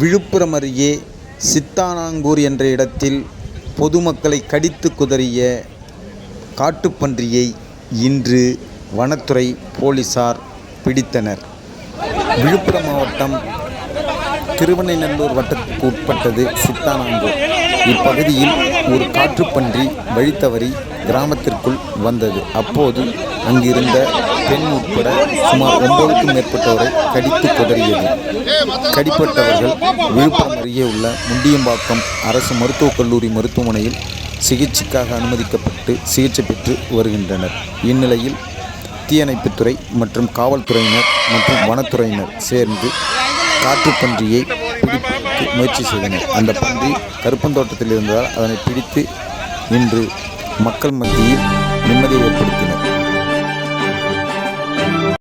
விழுப்புரம் அருகே சித்தானாங்கூர் என்ற இடத்தில் பொதுமக்களை கடித்து குதறிய காட்டுப்பன்றியை இன்று வனத்துறை போலீசார் பிடித்தனர். விழுப்புரம் மாவட்டம் திருவனைநல்லூர் வட்டத்துக்கு உட்பட்டது சித்தானாங்கூர். இப்பகுதியில் ஒரு காட்டுப்பன்றி வழித்தவறி கிராமத்திற்குள் வந்தது. அப்போது அங்கிருந்த பெண் உட்பட சுமார் ஒன்பதுக்கும் மேற்பட்டவரை கடித்து கொதறியது. கடிப்பட்டவர்கள் விழுப்புரம் அருகே உள்ள முண்டியம்பாக்கம் அரசு மருத்துவக் கல்லூரி மருத்துவமனையில் சிகிச்சைக்காக அனுமதிக்கப்பட்டு சிகிச்சை பெற்று வருகின்றனர். இந்நிலையில் தீயணைப்புத்துறை மற்றும் காவல்துறையினர் மற்றும் வனத்துறையினர் சேர்ந்து காட்டுப்பன்றியை பிடிப்பதற்கு முயற்சி செய்தனர். அந்த பன்றி கருப்பந்தோட்டத்தில் இருந்ததால் அதனை பிடித்து இன்று மக்கள் மத்தியில் நிம்மதியை ஏற்படுத்தினர்.